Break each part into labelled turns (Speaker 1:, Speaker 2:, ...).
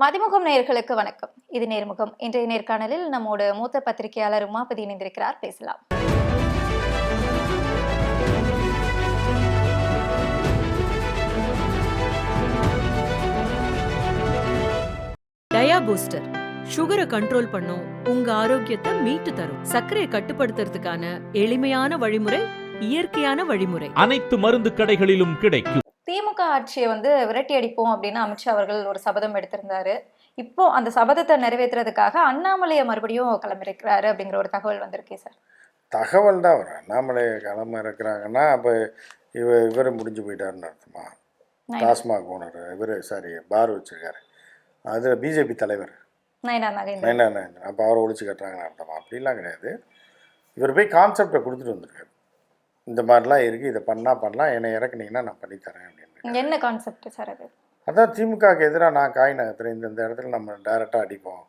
Speaker 1: மதிமுகம் நேயர்களுக்கு வணக்கம். இது நேர்முகம். இன்றைய நேர்காணலில் நம்மோடு மூத்த பத்திரிகையாளர் உமாபதி இணைந்திருக்கிறார். பேசலாம்.
Speaker 2: டயா பூஸ்டர். சுகரை கண்ட்ரோல் பண்ணும். உங்க ஆரோக்கியத்தை மீட்டு தரும். சர்க்கரையை கட்டுப்படுத்துறதுக்கான எளிமையான வழிமுறை இயற்கையான வழிமுறை.
Speaker 3: அனைத்து மருந்து கடைகளிலும் கிடைக்கும்.
Speaker 1: திமுக ஆட்சியை வந்து விரட்டி அடிப்போம் அப்படின்னு அமித்ஷா அவர்கள் ஒரு சபதம் எடுத்திருந்தாரு. இப்போ அந்த சபதத்தை நிறைவேற்றுறதுக்காக அண்ணாமலையை மறுபடியும் கிளம்பிருக்கிறாரு அப்படிங்கிற ஒரு தகவல் வந்திருக்கே சார்.
Speaker 4: தகவல் தான் வரும். அண்ணாமலை கிளம்ப இருக்கிறாங்கன்னா அப்போ இவ இவர் முடிஞ்சு போயிட்டாருன்னு அர்த்தமா? டாஸ்மாக் ஓனர் இவர் சாரி பார் வச்சிருக்காரு. அது பிஜேபி தலைவர்.
Speaker 1: நயனா
Speaker 4: நைனா நயன் அப்போ அவரை ஒழிச்சு கட்டுறாங்கன்னு அர்த்தமா? அப்படிலாம் கிடையாது. இவர் போய் கான்செப்டை கொடுத்துட்டு வந்திருக்காரு. இந்த மாதிரிலாம் இருக்குது இதை பண்ணால் பண்ணலாம் என்னை இறக்குனீங்கன்னா நான் பண்ணித்தரேன் அப்படின்னு
Speaker 1: என்ன கான்செப்ட் சார் அது?
Speaker 4: அதான் திமுகவுக்கு எதிராக நான் காய் நகர்த்துறேன். இந்த இந்த இடத்துல நம்ம டைரெக்டாக அடிப்போம்.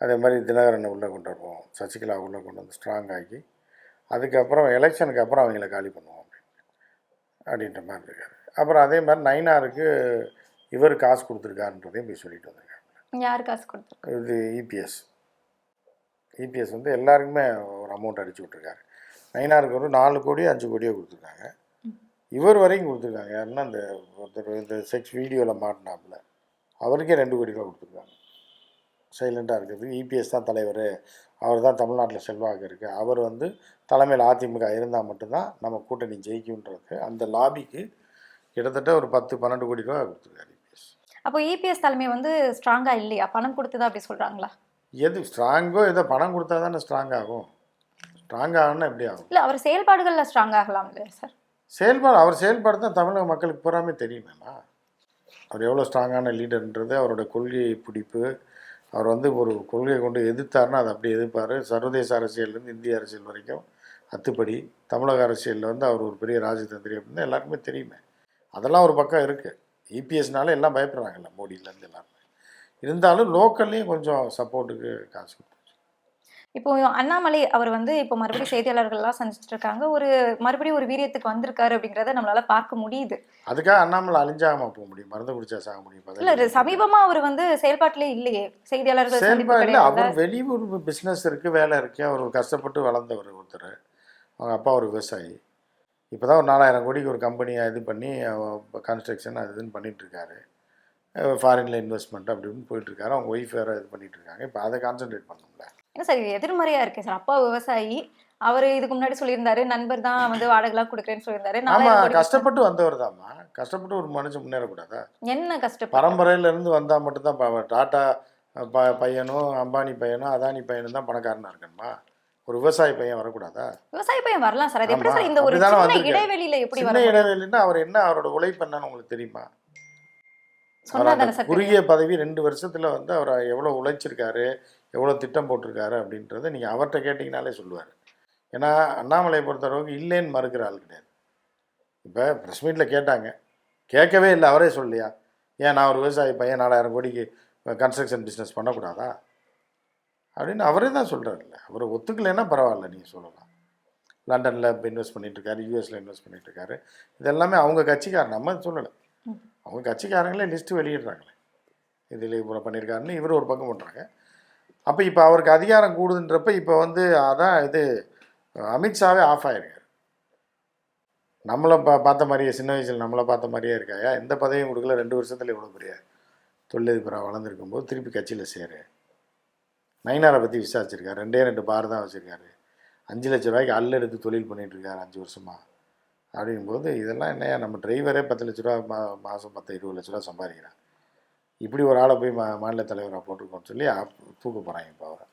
Speaker 4: அதே மாதிரி தினகரனை உள்ளே கொண்டு வருவோம். சசிகலா உள்ளே கொண்டு வந்து ஸ்ட்ராங் ஆக்கி அதுக்கப்புறம் எலெக்ஷனுக்கு அப்புறம் அவங்கள காலி பண்ணுவோம் அப்படின்னு. அப்படின்ற மாதிரி இருக்காரு. அப்புறம் அதே மாதிரி நைனாருக்கு இவர் காசு கொடுத்துருக்காருன்றதையும் போய் சொல்லிட்டு வந்திருக்காரு
Speaker 1: யார் காசு கொடுத்துருக்கு?
Speaker 4: இது E இபிஎஸ் இபிஎஸ் வந்து எல்லாருக்குமே ஒரு அமௌண்ட் அடிச்சு விட்ருக்காரு நைனாருக்கு ஒரு நாலு கோடி அஞ்சு கோடியோ கொடுத்துருக்காங்க. இவர் வரைக்கும் கொடுத்துருக்காங்க. யாருன்னா இந்த ஒருத்தர் இந்த செக்ஸ் வீடியோவில் மாட்டினாப்புல. அவருக்கே ரெண்டு கோடி ரூபா கொடுத்துருக்காங்க. சைலண்ட்டாக இருக்கிறதுக்கு இபிஎஸ் தான் தலைவர். அவர் தான் தமிழ்நாட்டில் செல்வாக்கு இருக்குது அவர் வந்து தலைமையில் அதிமுக இருந்தால் மட்டும்தான் நம்ம கூட்டணி ஜெயிக்கும்ன்றது. அந்த லாபிக்கு கிட்டத்தட்ட ஒரு பத்து பன்னெண்டு கோடி ரூபா கொடுத்துருக்காரு இபிஎஸ்
Speaker 1: அப்போ இபிஎஸ் தலைமை வந்து ஸ்ட்ராங்கா இல்லையா? பணம் கொடுத்ததா அப்படி சொல்றாங்களா?
Speaker 4: எது ஸ்ட்ராங்கோ ஏதோ பணம் கொடுத்தா தானே ஸ்ட்ராங் ஆகும். ஸ்ட்ராங் ஆகணும்னா எப்படி ஆகும்?
Speaker 1: இல்ல அவர் செயல்பாடுகள்ல ஸ்ட்ராங் ஆகலாம் இல்லையா சார்
Speaker 4: செயல்பாடு அவர் செயல்பாடு தான் தமிழக மக்களுக்கு பூராமே தெரியுமேம்மா அவர் எவ்வளோ ஸ்ட்ராங்கான லீடர்ன்றது அவரோட கொள்கை பிடிப்பு அவர் வந்து ஒரு கொள்கையை கொண்டு எதிர்த்தாருன்னா அதை அப்படியே எதிர்ப்பார். சர்வதேச அரசியல்லேருந்து இந்திய அரசியல் வரைக்கும் அத்துப்படி தமிழக அரசியலில் வந்து அவர் ஒரு பெரிய ராஜதந்திரி அப்படின்னு எல்லாருக்குமே தெரியுமே. அதெல்லாம் ஒரு பக்கம் இருக்குது இபிஎஸ்னால எல்லாம் பயப்படுறாங்கல்ல மோடியிலேருந்து எல்லாருமே. இருந்தாலும் லோக்கல்லையும் கொஞ்சம் சப்போர்ட்டுக்கு காசு கொடுத்தாரு
Speaker 1: இப்போ அண்ணாமலை அவர் வந்து இப்போ மறுபடியும் செய்தியாளர்கள்லாம் சந்திச்சிட்டு இருக்காங்க ஒரு மறுபடியும் ஒரு வீரியத்துக்கு வந்திருக்காரு அப்படிங்கறத நம்மளால பார்க்க முடியுது.
Speaker 4: அதுக்காக அண்ணாமலை அழிஞ்சாம போக முடியும். மருந்து குடிச்சா சாக முடியும்.
Speaker 1: இல்ல சமீபமா அவர் வந்து செயல்பாட்டிலே இல்லையே. செய்தியாளர்கள்
Speaker 4: செயல்பாடு அவர் வெளியூர் பிஸ்னஸ் இருக்குது வேலை இருக்குது அவர் கஷ்டப்பட்டு வளர்ந்தவர் ஒருத்தர். அவங்க அப்பா ஒரு விவசாயி. இப்போ தான் ஒரு நாலாயிரம் கோடிக்கு ஒரு கம்பெனியை இது பண்ணி கன்ஸ்ட்ரக்ஷன் அது இதுன்னு பண்ணிட்டு இருக்காரு ஃபாரினில் இன்வெஸ்ட்மெண்ட் அப்படி இப்படின்னு போயிட்டுருக்காரு அவங்க ஒய்ஃப் வேறு இது பண்ணிட்டு இருக்காங்க இப்போ அதை கான்சென்ட்ரேட் பண்ணணும்ல.
Speaker 1: என்ன சார் இது எதிர்மறையா இருக்கு சார். அப்பா விவசாயி அவர் இதுக்கு முன்னாடி சொல்லியிருந்தாரு நண்பர் தான் வந்து வாடகைலாம் கொடுக்குறேன்னு சொல்லியிருந்தாரு. கோடி
Speaker 4: கஷ்டப்பட்டு வந்தவர் தான்மா கஷ்டப்பட்டு ஒரு மனுஷன் முன்னேறக்கூடாதா?
Speaker 1: என்ன கஷ்டப்பட்டு?
Speaker 4: பரம்பரையிலேருந்து வந்தால் மட்டும்தான் டாட்டா ப பையனும் அம்பானி பையனும் அதானி பையனும் தான் பணக்காரனாக இருக்கணுமா? ஒரு விவசாயி பையன் வரக்கூடாதா?
Speaker 1: விவசாய பையன் வரலாம் சார். அது எப்படி
Speaker 4: ஆமா,
Speaker 1: சார் இந்த ஒரு. இடைவெளியில எப்படி வர
Speaker 4: இடைவெளின்னா அவர் என்ன அவரோட உழைப்பு என்னன்னு உங்களுக்கு தெரியுமா? குறுகிய பதவி ரெண்டு வருஷத்துல வந்து அவர் எவ்வளோ உழைச்சிருக்காரு எவ்வளோ திட்டம் போட்டிருக்காரு அப்படின்றத நீங்கள் அவர்கிட்ட கேட்டிங்கனாலே சொல்லுவார். ஏன்னா அண்ணாமலையை பொறுத்தளவுக்கு இல்லைன்னு மறுக்கிற ஆள் கிடையாது. இப்போ ப்ரெஸ் மீட்டில் கேட்டாங்க. கேட்கவே இல்லை அவரே சொல்லலையா? ஏன் நான் ஒரு விவசாயி பையன் நாலாயிரம் கோடிக்கு கன்ஸ்ட்ரக்ஷன் பிஸ்னஸ் பண்ணக்கூடாதா? அப்படின்னு அவரே தான் சொல்கிறாருல்ல அவர் ஒத்துக்கலைன்னா பரவாயில்ல நீங்கள் சொல்லலாம். லண்டனில் இப்போ இன்வெஸ்ட் பண்ணிகிட்ருக்காரு யூஎஸில் இன்வெஸ்ட் பண்ணிகிட்ருக்காரு இதெல்லாமே அவங்க கட்சிக்காரர் நம்ம சொல்லலை. அவங்க கட்சிக்காரங்களே லிஸ்ட்டு வெளியிடுறாங்களே. இதில் இவ்வளோ பண்ணியிருக்காருன்னு இவர் ஒரு பக்கம் பண்ணுறாங்க அப்போ இப்போ அவருக்கு அதிகாரம் கூடுதுன்றப்ப இப்போ வந்து அதான் இது அமித்ஷாவே ஆஃப் ஆயிருக்காரு. நம்மளை பா பார்த்த மாதிரியே சின்ன வயசில் நம்மளை பார்த்த மாதிரியே இருக்காயா? எந்த பதவியும் கொடுக்கல ரெண்டு வருஷத்தில் இவ்வளோ பெரிய தொழிலதிபராக வளர்ந்துருக்கும் போது திருப்பி கட்சியில் சேரு. நைனாரை பற்றி விசாரிச்சிருக்காரு. ரெண்டே ரெண்டு பார் தான் வச்சுருக்காரு. அஞ்சு லட்ச ரூபாய்க்கு அல்ல எடுத்து தொழில் பண்ணிகிட்ருக்காரு அஞ்சு வருஷமாக அப்படிங்கும்போது இதெல்லாம் என்னையா நம்ம டிரைவரே பத்து லட்ச ரூபா மா மாதம் பத்து இருபது லட்ச ரூபா சம்பாதிக்கிறான். இப்படி ஒரு ஆளை போய் மா மாநில தலைவராக போட்டிருக்கோம்னு சொல்லி தூக்க போகிறாங்க இப்போ அவரை.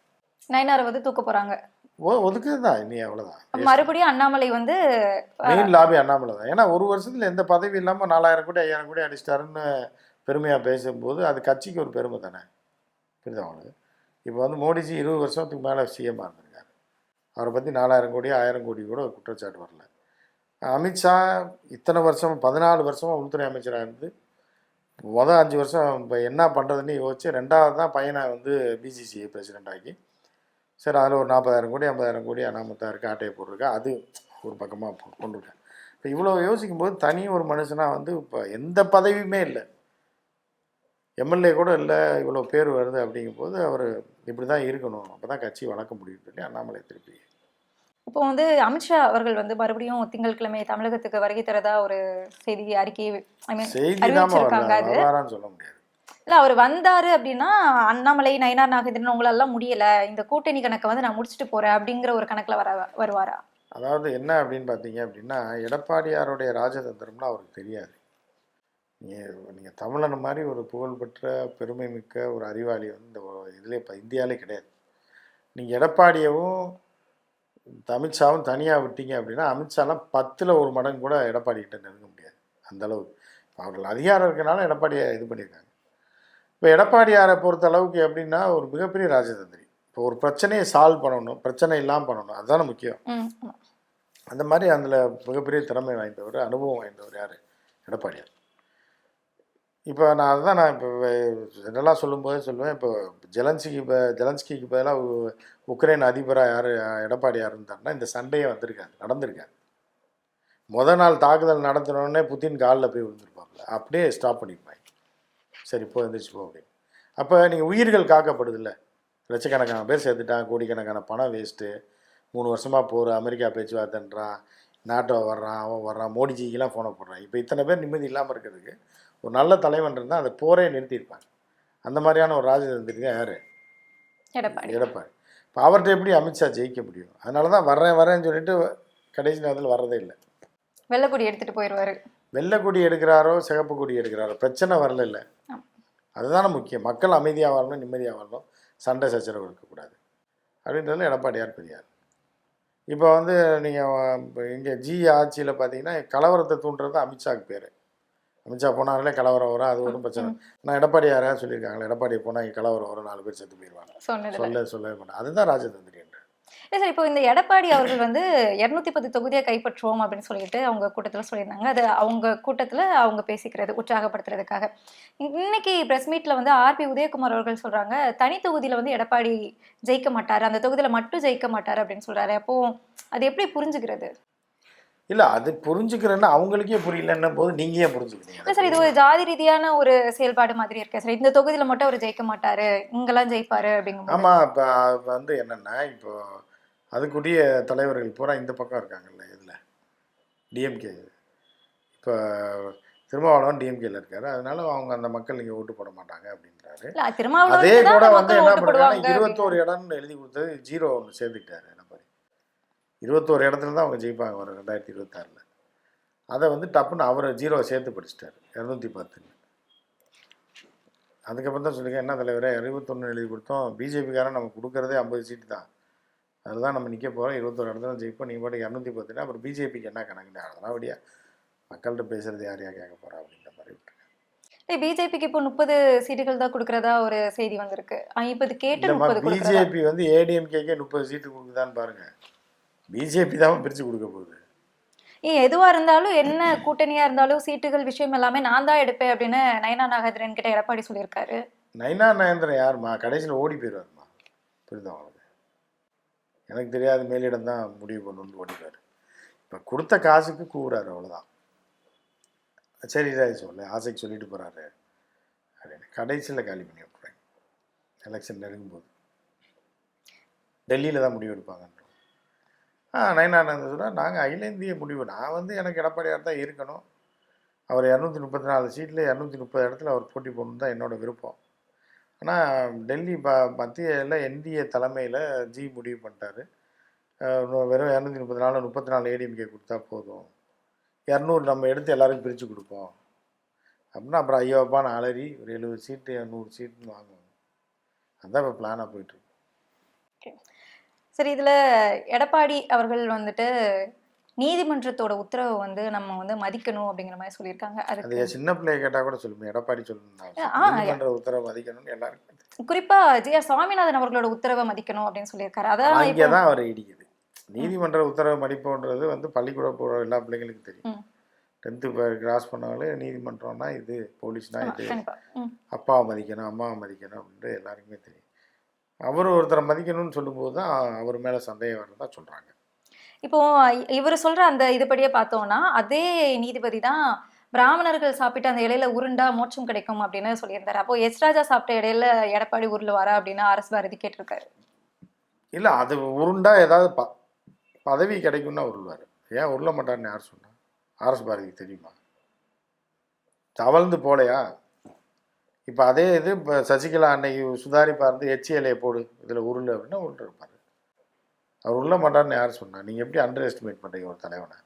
Speaker 1: நயனாரை வந்து தூக்க போறாங்க.
Speaker 4: ஓ ஒதுக்குது தான் இனி அவ்வளோதான்
Speaker 1: மறுபடியும் அண்ணாமலை வந்து
Speaker 4: மெயின் லாபி அண்ணாமலை தான். ஏன்னா ஒரு வருஷத்தில் எந்த பதவி இல்லாமல் நாலாயிரம் கோடி ஐயாயிரம் கோடி அடிச்சிட்டாருன்னு பெருமையாக பேசும்போது அது கட்சிக்கு ஒரு பெருமை தானே? புரியுதா அவங்களுக்கு இப்போ வந்து மோடிஜி இருபது வருஷத்துக்கு மேலே சிஎம்மாக இருந்திருக்காரு. அவரை பற்றி நாலாயிரம் கோடி ஆயிரம் கோடி கூட ஒரு குற்றச்சாட்டு வரல. அமித்ஷா இத்தனை வருஷம் பதினாலு வருஷமாக உள்துறை அமைச்சராக இருந்து மொதல் அஞ்சு வருஷம் இப்போ என்ன பண்ணுறதுன்னு யோசிச்சு ரெண்டாவது தான் பையனை வந்து பிசிசிஐ பிரசிடெண்ட் ஆக்கி சரி அதில் ஒரு நாற்பதாயிரம் கோடி ஐம்பதாயிரம் கோடி அனாமத்தாருக்கு ஆட்டையை போட்டிருக்கா அது ஒரு பக்கமாக கொண்டிருக்கேன் இப்போ இவ்வளோ யோசிக்கும்போது தனி ஒரு மனுஷனாக வந்து இப்போ எந்த பதவியுமே இல்லை. எம்எல்ஏ கூட இல்லை இவ்வளோ பேர் வருது அப்படிங்கும்போது அவர் இப்படி தான் இருக்கணும் அப்போ தான் கட்சி வளர்க்க முடியும் சொல்லி அண்ணாமலை திருப்பி
Speaker 1: இப்போ வந்து அமித்ஷா அவர்கள் வந்து மறுபடியும் திங்கட்கிழமை தமிழகத்துக்கு வருகை தரதா ஒரு செய்தி அறிக்கை ஐ மீன் அறிவிச்சிருக்காங்க அது.
Speaker 4: வரலாறான்னு சொல்ல முடியாது.
Speaker 1: இல்ல அவர் வந்தாரு அப்படின்னா அண்ணாமலை நயினார் நாகேந்திரன் உங்களெல்லாம் முடியல. இந்த கூட்டணி கணக்கை வந்து நான் முடிச்சுட்டு போறேன் அப்படிங்கிற ஒரு கணக்குல வர வருவாரா?
Speaker 4: அதாவது என்ன அப்படின்னு பார்த்தீங்க அப்படின்னா எடப்பாடியாருடைய ராஜதந்திரம்னா அவருக்கு தெரியாது. நீங்கள் நீங்கள் தமிழன் மாதிரி ஒரு புகழ்பெற்ற பெருமை மிக்க ஒரு அறிவாளி வந்து இந்த இதில் இப்போ இந்தியாவிலே கிடையாது. நீங்கள் எடப்பாடியவும் அமித்ஷாவும் தனியாக விட்டீங்க அப்படின்னா அமித்ஷாலாம் பத்தில் ஒரு மடங்கு கூட எடப்பாடி கிட்ட நெருங்க முடியாது. அந்த அளவுக்கு. இப்ப அவர்கள் அதிகாரம் இருக்கனால எடப்பாடியை இது பண்ணியிருக்காங்க. இப்போ எடப்பாடியாரை பொறுத்த அளவுக்கு எப்படின்னா ஒரு மிகப்பெரிய ராஜதந்திரி. இப்போ ஒரு பிரச்சனையை சால்வ் பண்ணணும் பிரச்சனை இல்லாமல் பண்ணணும் அதுதானே முக்கியம். அந்த மாதிரி அதில் மிகப்பெரிய திறமை வாய்ந்தவர் அனுபவம் வாய்ந்தவர் யார்? எடப்பாடியார். இப்போ நான் அதுதான் நான் இப்போ ஜென்ரலாக சொல்லும்போதே சொல்லுவேன். இப்போ ஜெலன்ஸ்கிக்கு இப்போ ஜெலன்ஸ்கிக்கு பதிலாக உ- உக்ரைன் அதிபராக யார் எடப்பாடியார் இருந்தாருன்னா இந்த சண்டையே வந்திருக்காரு நடந்திருக்காரு. முத நாள் தாக்குதல் நடத்தினோடனே புத்தின் காலில் போய் விழுந்திருப்பாங்க அப்படியே ஸ்டாப் பண்ணிப்பாங்க சரி இப்போ எழுந்திரிச்சு போ அப்படின்னு. அப்போ நீங்கள் உயிர்கள் காக்கப்படுதில்ல. லட்சக்கணக்கான பேர் சேர்த்துட்டான் கோடிக்கணக்கான பணம் வேஸ்ட்டு மூணு வருஷமாக போகிற அமெரிக்கா பேச்சுவார்த்தைன்றான் நாட்டோ வர்றான் அவன் வர்றான் மோடிஜிக்கெலாம் ஃபோனை போடுறான். இப்போ இத்தனை பேர் நிம்மதி இல்லாமல் இருக்கிறதுக்கு ஒரு நல்ல தலைவன் இருந்தால் அந்த போரே நிறுத்தியிருப்பாங்க. அந்த மாதிரியான ஒரு ராஜதந்திரி தான் யார்?
Speaker 1: எடப்பாடி.
Speaker 4: எடப்பாடி. இப்போ அவர்கிட்ட எப்படி அமித்ஷா ஜெயிக்க முடியும்? அதனால தான் வர்றேன் வரேன்னு சொல்லிட்டு கடைசி நேரத்தில் வர்றதே இல்லை.
Speaker 1: வெள்ளக்குடி எடுத்துட்டு போயிடுவாரு
Speaker 4: வெள்ளை கொடி எடுக்கிறாரோ சிகப்பு கொடி எடுக்கிறாரோ பிரச்சனை வரல இல்லை. அதுதானே முக்கியம். மக்கள் அமைதியாக வாழணும் நிம்மதியாக வாழணும் சண்டை சச்சரவு இருக்கக்கூடாது. அப்படின்றதுல எடப்பாடியார் பெரியார்? இப்போ வந்து நீங்கள் இங்கே ஜி ஆட்சியில் பார்த்தீங்கன்னா கலவரத்தை தூண்டுறது அமித்ஷாக்கு பேர். அமித்ஷா போனாங்களே கலவரம் வரும் அது ஒன்றும் பிரச்சனை நான் எடப்பாடியாரா சொல்லியிருக்காங்களே? எடப்பாடி போனால் இங்கே கலவரம் வரும் நாலு பேர் செத்து போயிடுவாங்க சொல்ல சொல்லவே மாட்டேன். அதுதான் ராஜதந்திரி என்று
Speaker 1: இல்ல சார் இப்போ இந்த எடப்பாடி அவர்கள் வந்து இருநூத்தி பத்து தொகுதியை கைப்பற்றுவோம் அப்படின்னு சொல்லிட்டு அவங்க கூட்டத்துல சொல்லியிருந்தாங்க. அது அவங்க கூட்டத்துல அவங்க பேசிக்கிறது உற்சாகப்படுத்துறதுக்காக. இன்னைக்கு பிரஸ் மீட்ல வந்து ஆர்பி உதயகுமார் அவர்கள் சொல்றாங்க தனி தொகுதியில வந்து எடப்பாடி ஜெயிக்க மாட்டாரு அந்த தொகுதியில மட்டும் ஜெயிக்க மாட்டாரு அப்படின்னு சொல்றாரு. அப்போ அது எப்படி புரிஞ்சுக்கிறது?
Speaker 4: இல்லை அது புரிஞ்சுக்கிறேன்னா அவங்களுக்கே புரியலன்னும் போது நீங்கள் ஏன்
Speaker 1: இல்ல
Speaker 4: புரிஞ்சுக்கிறீங்க
Speaker 1: சார் இது ஒரு ஜாதி ரீதியான ஒரு செயல்பாடு மாதிரி இருக்கு சார். இந்த தொகுதியில மட்டும் அவர் ஜெயிக்க மாட்டாரு. இங்கெல்லாம் ஜெயிப்பாரு அப்படிங்கும்போது.
Speaker 4: ஆமாம் இப்போ வந்து என்னென்னா இப்போ அதுக்குரிய தலைவர்கள் பூரா இந்த பக்கம் இருக்காங்கல்ல இதில். டிஎம்கே இப்போ திருமாவளவன் டிஎம்கேல இருக்காரு. அதனால அவங்க அந்த மக்கள் இங்கே ஓட்டு போட மாட்டாங்க அப்படின்றாரு. அதே கூட வந்து என்ன பண்ணுறாங்க இருபத்தோரு இடம்னு எழுதி கொடுத்தது ஜீரோ ஒன்று சேர்த்துக்கிட்டாரு. இருபத்தோரு இடத்துல தான் அவங்க ஜெயிப்பாங்க வரும் ரெண்டாயிரத்தி இருபத்தாறில். அதை வந்து டப்புன்னு அவரை ஜீரோ சேர்த்து படிச்சிட்டாரு இரநூத்தி பத்துன்னு அதுக்கப்புறம் தான் சொல்லுங்க என்ன தலைவரே இருபத்தொன்று எழுதி கொடுத்தோம் பிஜேபிக்காரன் நம்ம கொடுக்குறதே ஐம்பது சீட்டு தான். அதில் தான் நம்ம நிற்க போகிறோம் இருபத்தோரு இடத்துல ஜெயிப்போம் நீங்கள் பாட்டு இரநூத்தி பத்துனா அப்புறம் பிஜேபிக்கு என்ன கணக்குன்னு அதெல்லாம் அப்படியா மக்கள்கிட்ட பேசுறது யார் யார் கேட்க போகிறா அப்படின்ற மாதிரி விட்டுருக்கேன்
Speaker 1: பிஜேபிக்கு இப்போ முப்பது சீட்டுகள் தான் கொடுக்கறதா ஒரு செய்தி வந்திருக்கு. ஐம்பது கேட்டு
Speaker 4: பிஜேபி வந்து ஏடிஎம்கேக்கே முப்பது சீட்டு கொடுக்குதான்னு பாருங்க. பிஜேபி தான் பிரித்து கொடுக்க போகுது.
Speaker 1: ஏன் எதுவா இருந்தாலும் என்ன கூட்டணியா இருந்தாலும் சீட்டுகள் விஷயம் எல்லாமே நான் தான் எடுப்பேன் அப்படின்னு நயனா நாகேந்திரன் கிட்ட எடப்பாடி சொல்லியிருக்காரு.
Speaker 4: நைனா நயந்திரன் யாரும்மா? கடைசியில் ஓடி போயிடுவாருமா புரியுதா உங்களுக்கு? எனக்கு தெரியாத மேலிடம் தான் முடிவு பண்ணணும்னு ஓடிடுவார். இப்போ கொடுத்த காசுக்கு கூவுறாரு அவ்வளோதான் சரி ராய் சொல்லு ஆசைக்கு சொல்லிட்டு போகிறாரு அப்படின்னு கடைசியில் காலி பண்ணி விட்ருவாங்க எலெக்ஷன் நெருங்கும்போது. டெல்லியில் தான் முடிவு எடுப்பாங்கன்றோம் ஆ நயனானந்த சொல்கிறார் நாங்கள் அகில இந்திய முடிவு. நான் வந்து எனக்கு எடப்பாடியார் தான் இருக்கணும். அவர் இரநூத்தி முப்பத்தி நாலு சீட்டில் இரநூத்தி முப்பது இடத்துல அவர் போட்டி போடணும் தான் என்னோட விருப்பம். ஆனால் டெல்லி ப மத்தியில் என்டிஏ தலைமையில் ஜி முடிவு பண்ணிட்டாரு. வெறும் இரநூத்தி முப்பத்தி நாலு முப்பத்தி நாலு ஏடிஎம்கே கொடுத்தா போதும். இரநூறு நம்ம எடுத்து எல்லாருக்கும் பிரித்து கொடுப்போம். அப்படின்னா அப்புறம் ஐயோப்பான்னு அலறி ஒரு எழுபது சீட்டு நூறு சீட்டுன்னு வாங்குவோம் அதுதான் இப்போ பிளானாக போயிட்டுருக்கு
Speaker 1: சரி இதுல எடப்பாடி அவர்கள் வந்துட்டு நீதிமன்றத்தோட உத்தரவை வந்து நம்ம வந்து மதிக்கணும் அப்படிங்கிற மாதிரி சொல்லியிருக்காங்க.
Speaker 4: அது சின்ன பிள்ளைய கேட்டால் கூட சொல்லுமே எடப்பாடி சொல்லணும் உத்தரவு மதிக்கணும்னு எல்லாருக்கும் தெரியும்.
Speaker 1: குறிப்பா ஜி ஆர் சுவாமிநாதன் அவர்களோட உத்தரவை மதிக்கணும் அப்படின்னு சொல்லியிருக்காரு. அதான் இப்போ
Speaker 4: தான் அவர் இடிக்குது. நீதிமன்ற உத்தரவு மதிப்புன்றது வந்து பள்ளிக்கூடம் போகிற எல்லா பிள்ளைங்களுக்கும் தெரியும். டென்த்து கிராஸ் பண்ணாலே நீதிமன்றம்னா இது போலீஸ்னா இது. அப்பாவை மதிக்கணும் அம்மாவை மதிக்கணும் அப்படின்ட்டு எல்லாருக்குமே தெரியும். அவர் ஒருத்தரை மதிக்கணும்னு சொல்லும்போது தான் அவர் மேலே சந்தேகம் வரதா சொல்கிறாங்க
Speaker 1: இப்போ இவர் சொல்ற அந்த இதுபடியே பார்த்தோம்னா அதே நீதிபதி தான் பிராமணர்கள் சாப்பிட்டு அந்த இலையில உருண்டா மோட்சம் கிடைக்கும் அப்படின்னு சொல்லியிருந்தாரு. அப்போ எஸ் ராஜா சாப்பிட்ட இடையில எடப்பாடி உருளுவாரா அப்படின்னு அரசு பாரதி கேட்டிருக்காரு.
Speaker 4: இல்லை அது உருண்டா ஏதாவது ப பதவி கிடைக்கும்னா உருள்வார். ஏன் உருள மாட்டார்னு யார் சொன்னா? ஆர்எஸ் பாரதிக்கு தெரியுமா? தவழ்ந்து போலையா? இப்போ அதே இது இப்போ சசிகலா அன்னைக்கு சுதாரிப்பா இருந்து எச்சிஎலையை போடு இதில் உருள் அப்படின்னா உருள் இருப்பார் அவர் உருள மாட்டார்னு யார் சொன்னா? நீங்கள் எப்படி அண்டர் எஸ்டிமேட் பண்ணுறீங்க ஒரு தலைவனை?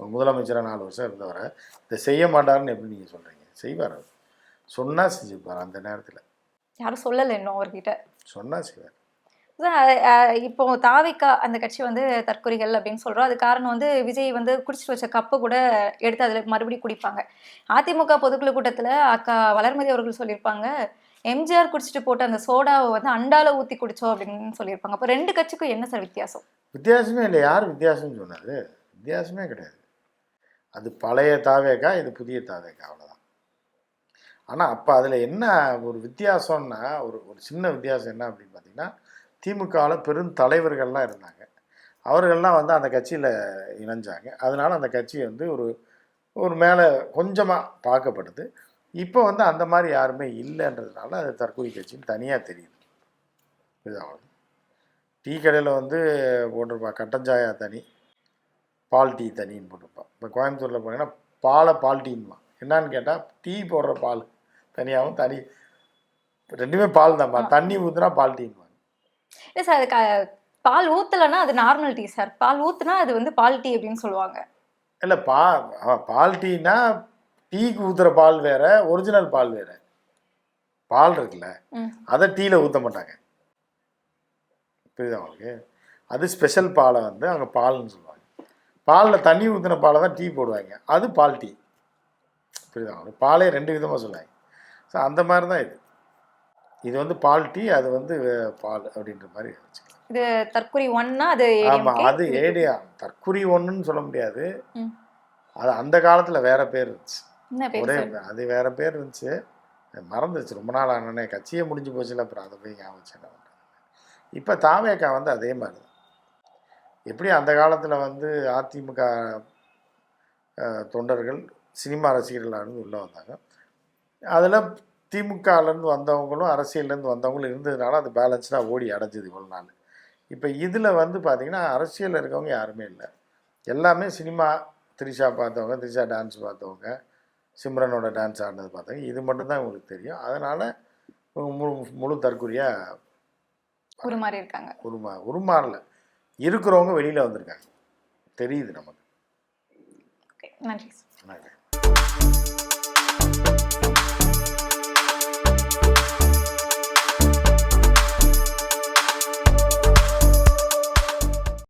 Speaker 4: ஒரு முதலமைச்சராக நாலு வருஷம் இருந்தவரை இதை செய்ய மாட்டாருன்னு எப்படி நீங்கள் சொல்கிறீங்க செய்வார் அவர். சொன்னால் செஞ்சுப்பார் அந்த நேரத்தில்.
Speaker 1: யாரும் சொல்லலை இன்னும் அவர்கிட்ட.
Speaker 4: சொன்னால் செய்வார்.
Speaker 1: இப்போ தாவிக்கா அந்த கட்சி வந்து தற்கொலைகள் அப்படின்னு சொல்றோம். அது காரணம் வந்து விஜய் வந்து குடிச்சிட்டு வச்ச கப்பை கூட எடுத்து அதுல மறுபடியும் குடிப்பாங்க. அதிமுக பொதுக்குழு கூட்டத்துல அக்கா வளர்மதி அவர்கள் சொல்லியிருப்பாங்க எம்ஜிஆர் குடிச்சிட்டு போட்ட அந்த சோடாவை வந்து அண்டால ஊத்தி குடிச்சோம் அப்படின்னு சொல்லியிருப்பாங்க. அப்போ ரெண்டு கட்சிக்கும் என்ன சார் வித்தியாசம்?
Speaker 4: வித்தியாசமே இல்லை. யார் வித்தியாசம்னு சொன்னார்? வித்தியாசமே கிடையாது. அது பழைய தாவேக்கா இது புதிய தாவேக்கா அவ்வளோதான் ஆனால் அப்போ அதில் என்ன ஒரு வித்தியாசம்னா ஒரு ஒரு சின்ன வித்தியாசம் என்ன அப்படின்னு பார்த்தீங்கன்னா திமுகவில் பெரும் தலைவர்கள்லாம் இருந்தாங்க. அவர்கள்லாம் வந்து அந்த கட்சியில் இணைஞ்சாங்க. அதனால் அந்த கட்சி வந்து ஒரு ஒரு மேலே கொஞ்சமாக பார்க்கப்படுது. இப்போ வந்து அந்த மாதிரி யாருமே இல்லைன்றதுனால அது தற்கொலை கட்சின்னு தனியாக தெரியுது. இதாகும் டீ கடையில் வந்து போட்டிருப்பா கட்டஞ்சாயா தனி பால் டீ தனின்னு போட்டிருப்பான் இப்போ கோயம்புத்தூரில் போனீங்கன்னா பாலை பால் டீன்மா என்னான்னு கேட்டால் டீ போடுற பால் தனியாகவும் தனி ரெண்டுமே பால் தான்ப்பா தண்ணி ஊற்றுனா பால் டீன்மா
Speaker 1: இல்லை சார் அது க- பால் ஊத்தலைன்னா அது நார்மல் டீ சார் பால் ஊத்துனா அது வந்து பால் டீ அப்படின்னு சொல்லுவாங்க.
Speaker 4: இல்லை பா பால் டீனா டீக்கு ஊற்றுற பால் வேற ஒரிஜினல் பால் வேற. பால் இருக்குல்ல. அதை டீயில் ஊற்ற மாட்டாங்க. புரியுதா உங்களுக்கு? அது ஸ்பெஷல் பாலை வந்து அங்கே பால்னு சொல்லுவாங்க. பாலில் தண்ணி ஊற்றின பாலை தான் டீ போடுவாங்க. அது பால் டீ புரியுதா உங்களுக்கு? பாலே ரெண்டு விதமாக சொல்லுவாங்க. ஸோ அந்த மாதிரி தான் இது. இது வந்து பால் டீ அது வந்து பால் அப்படின்ற மாதிரி
Speaker 1: இது தற்கொலை ஒன்னா அது
Speaker 4: ஆமாம். அது ஏடியா தற்குறி ஒன்றுன்னு சொல்ல முடியாது. அது அந்த காலத்தில் வேற பேர் இருந்துச்சு. ஒரே அது வேற பேர் இருந்துச்சு. மறந்துருச்சு. ரொம்ப நாள் ஆனோடனே கட்சியே முடிஞ்சு போச்சுல அப்புறம் அதை போய் ஞாபகம் வச்சு இப்போ தாவேக்கா வந்து அதே மாதிரி தான் எப்படி அந்த காலத்தில் வந்து அதிமுக தொண்டர்கள் சினிமா ரசிகர்களாக இருந்து உள்ளே வந்தாங்க. அதில் திமுகலேருந்து வந்தவங்களும் அரசியல்லேருந்து வந்தவங்களும் இருந்ததுனால அது பேலன்ஸ்டாக ஓடி அடைஞ்சது இவ்வளோ நாள். இப்போ இதில் வந்து பார்த்திங்கன்னா அரசியலில் இருக்கவங்க யாருமே இல்லை. எல்லாமே சினிமா த்ரிஷா பார்த்தவங்க த்ரிஷா டான்ஸ் பார்த்தவங்க சிம்ரனோட டான்ஸ் ஆடினது பார்த்தவங்க இது மட்டும்தான் உங்களுக்கு தெரியும். அதனால் முழு முழு தற்கொலையாக
Speaker 1: உருமாறி இருக்காங்க.
Speaker 4: உருமா உருமாறல. இருக்கிறவங்க வெளியில் வந்திருக்காங்க. தெரியுது நமக்கு.
Speaker 1: நன்றி.
Speaker 4: நன்றி.